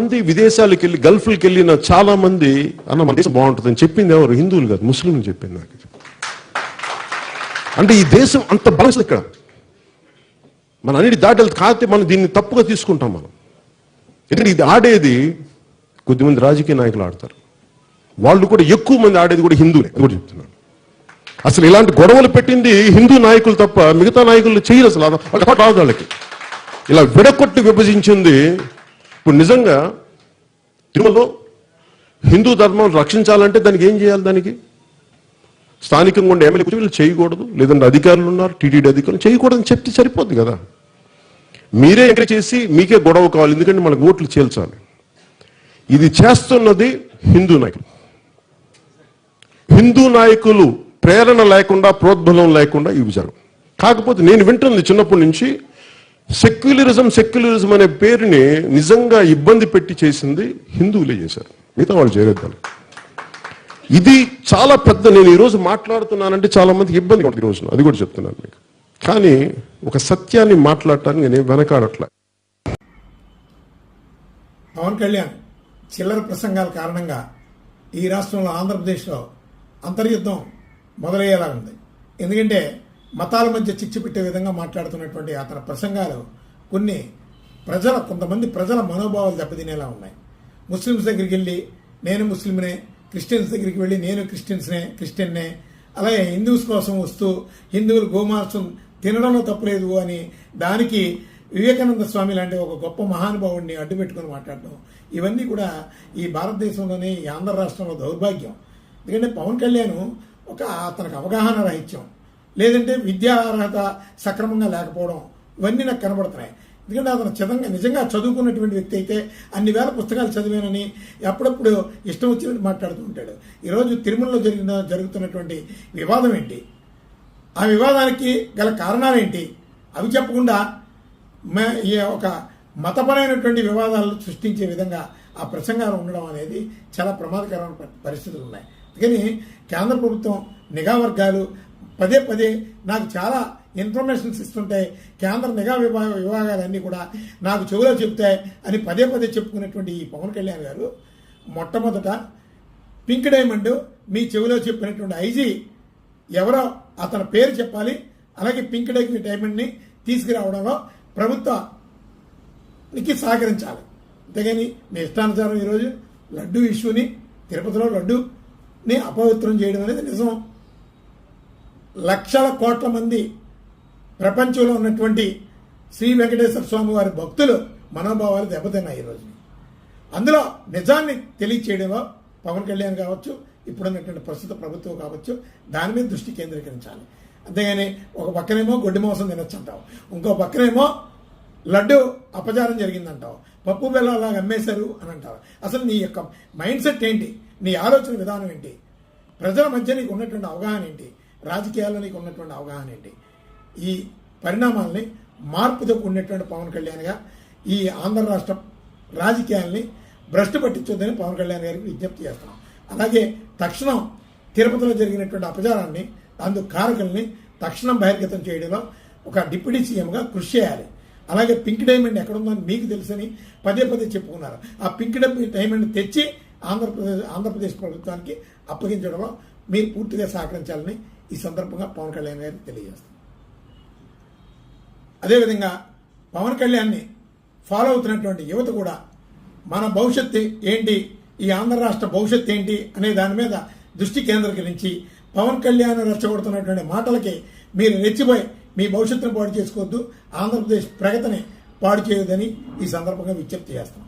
మంది విదేశాలకు వెళ్ళి గల్ఫ్కి వెళ్ళిన చాలా మంది అన్న మన దేశం బాగుంటుందని చెప్పింది ఎవరు? హిందువులు కాదు ముస్లింలు చెప్పింది నాకు. అంటే ఈ దేశం అంత బలస్ ఇక్కడ. మన అన్నిటి దాటలు కాకపోతే మనం దీన్ని తప్పుగా తీసుకుంటాం మనం. ఎందుకంటే ఇది ఆడేది కొద్దిమంది రాజకీయ నాయకులు ఆడతారు. వాళ్ళు కూడా ఎక్కువ మంది ఆడేది కూడా హిందువులే అది కూడా చెప్తున్నాను అసలు ఇలాంటి గొడవలు పెట్టింది హిందూ నాయకులు తప్ప మిగతా నాయకులు చేయరు అసలు. వాళ్ళకి. ఇలా విడకొట్టి విభజించింది ఇప్పుడు నిజంగా తిరుమలలో హిందూ ధర్మం రక్షించాలంటే దానికి ఏం చేయాలి దానికి? స్థానికంగా ఉండే ఎమ్మెల్యే కూర్చొని వీళ్ళు చేయకూడదు. లేదంటే అధికారులు ఉన్నారు టీటీడీ అధికారులు చేయకూడదని చెప్తే సరిపోద్ది కదా. మీరే ఇక్కడ చేసి మీకే గొడవ కావాలి. ఎందుకంటే మనకు ఓట్లు చేల్చాలి. ఇది చేస్తున్నది హిందూ నాయకులు. హిందూ నాయకులు ప్రేరణ లేకుండా ప్రోద్బలం లేకుండా ఇవి జరగవు కాకపోతే నేను వింటుంది చిన్నప్పటి నుంచి సెక్యులరిజం సెక్యులరిజం అనే పేరుని నిజంగా ఇబ్బంది పెట్టి చేసింది హిందువులే చేశారు. మిగతా వాళ్ళు చేరేద్దాం ఇది చాలా పెద్ద నేను ఈరోజు మాట్లాడుతున్నానంటే చాలా మందికి ఇబ్బంది ఉంటుంది ఈ రోజున. అది కూడా చెప్తున్నాను మీకు. కానీ ఒక సత్యాన్ని మాట్లాడటానికి నేను వెనకాడట్లా. పవన్ కళ్యాణ్ చిల్లర ప్రసంగాల కారణంగా ఈ రాష్ట్రంలో ఆంధ్రప్రదేశ్లో అంతర్యుద్ధం మొదలయ్యేలా ఉంది ఎందుకంటే మతాల మధ్య చిచ్చు పెట్టే విధంగా మాట్లాడుతున్నటువంటి అతని ప్రసంగాలు కొన్ని ప్రజల కొంతమంది ప్రజల మనోభావాలు దెబ్బతినేలా ఉన్నాయి. ముస్లిమ్స్ దగ్గరికి వెళ్ళి నేను ముస్లింనే క్రిస్టియన్స్ దగ్గరికి వెళ్ళి నేను క్రిస్టియన్స్నే క్రిస్టియన్నే అలాగే హిందూస్ కోసం వస్తూ హిందువులు గోమాంసం తినడంలో తప్పలేదు అని దానికి వివేకానంద స్వామి లాంటి ఒక గొప్ప మహానుభావుడిని అడ్డు పెట్టుకుని మాట్లాడడం ఇవన్నీ కూడా ఈ భారతదేశంలోని ఈ ఆంధ్ర రాష్ట్రంలో దౌర్భాగ్యం. ఎందుకంటే పవన్ కళ్యాణ్ ఒక అతనికి అవగాహన రాహిత్యం. లేదంటే విద్యా అర్హత సక్రమంగా లేకపోవడం ఇవన్నీ నాకు కనబడుతున్నాయి. ఎందుకంటే అతను చిదంగా నిజంగా చదువుకున్నటువంటి వ్యక్తి అయితే అన్ని వేల పుస్తకాలు చదివానని ఎప్పుడప్పుడు ఇష్టం వచ్చినట్టు మాట్లాడుతూ ఉంటాడు. ఈరోజు తిరుమలలో జరిగిన జరుగుతున్నటువంటి వివాదం ఏంటి? ఆ వివాదానికి గల కారణాలేంటి అవి చెప్పకుండా ఒక మతపరమైనటువంటి వివాదాలను సృష్టించే విధంగా ఆ ప్రసంగాలు ఉండడం అనేది చాలా ప్రమాదకరమైన పరిస్థితులు ఉన్నాయి. అందుకని కేంద్ర ప్రభుత్వం నిఘా వర్గాలు పదే పదే నాకు చాలా ఇన్ఫర్మేషన్స్ ఇస్తుంటే కేంద్ర నిఘా విభాగ విభాగాలన్నీ కూడా నాకు చెవులో చెప్తాయి అని పదే పదే చెప్పుకున్నటువంటి ఈ పవన్ కళ్యాణ్ గారు మొట్టమొదట పింక్ డైమండ్ మీ చెవిలో చెప్పినటువంటి ఐజీ ఎవరో అతని పేరు చెప్పాలి. అలాగే పింక్ డై డైమండ్ని తీసుకురావడంలో ప్రభుత్వానికి సహకరించాలి. అంతేగాని మీ ఇష్టానుసారం ఈరోజు లడ్డు ఇష్యూని తిరుపతిలో లడ్డుని అపవిత్రం చేయడం అనేది నిజం. లక్షల కోట్ల మంది ప్రపంచంలో ఉన్నటువంటి శ్రీ వెంకటేశ్వర స్వామి వారి భక్తులు మనోభావాలు దెబ్బతిన్నాయి ఈ అందులో నిజాన్ని తెలియచేయడమో పవన్ కళ్యాణ్ కావచ్చు ఇప్పుడున్నటువంటి ప్రస్తుత ప్రభుత్వం కావచ్చు దాని మీద దృష్టి కేంద్రీకరించాలి. అంతేగాని ఒక పక్కనేమో గొడ్డి మోసం తినొచ్చు అంటావు ఇంకో పక్కనేమో లడ్డు అపచారం జరిగిందంటావు పప్పు బెల్లంలాగా అమ్మేశారు అని అంటావు అసలు నీ యొక్క మైండ్ సెట్ ఏంటి? నీ ఆలోచన విధానం ఏంటి? ప్రజల మధ్య నీకు ఉన్నటువంటి అవగాహన ఏంటి? రాజకీయాల్లో నీకు ఉన్నటువంటి అవగాహన ఏంటి? ఈ పరిణామాల్ని మార్పుతో కూడినటువంటి పవన్ కళ్యాణ్గా ఈ ఆంధ్ర రాష్ట్ర రాజకీయాల్ని భ్రష్టు పట్టించొద్దని పవన్ కళ్యాణ్ గారికి విజ్ఞప్తి చేస్తున్నాం. అలాగే తక్షణం తిరుపతిలో జరిగినటువంటి అపచారాన్ని అందుకు కారకుల్ని తక్షణం బహిర్గతం చేయడంలో ఒక డిప్యూటీ సీఎంగా కృషి చేయాలి. అలాగే పింక్ డైమండ్ ఎక్కడుందని మీకు తెలుసని పదే పదే చెప్పుకున్నారు. ఆ పింక్ డైమండ్ తెచ్చి ఆంధ్రప్రదేశ్ ఆంధ్రప్రదేశ్ ప్రభుత్వానికి అప్పగించడంలో మీరు పూర్తిగా సహకరించాలని ఈ సందర్భంగా పవన్ కళ్యాణ్ గారికి తెలియజేస్తాం. అదేవిధంగా పవన్ కళ్యాణ్ని ఫాలో అవుతున్నటువంటి యువత కూడా మన భవిష్యత్తు ఏంటి ఈ ఆంధ్ర రాష్ట్ర భవిష్యత్తు ఏంటి అనే దాని మీద దృష్టి కేంద్రీకరించి పవన్ కళ్యాణ్ రెచ్చగొడుతున్నటువంటి మాటలకి మీరు రెచ్చిపోయి మీ భవిష్యత్తును పాడు చేసుకోవద్దు ఆంధ్రప్రదేశ్ ప్రగతిని పాడు చేయొద్దని ఈ సందర్భంగా విజ్ఞప్తి చేస్తాం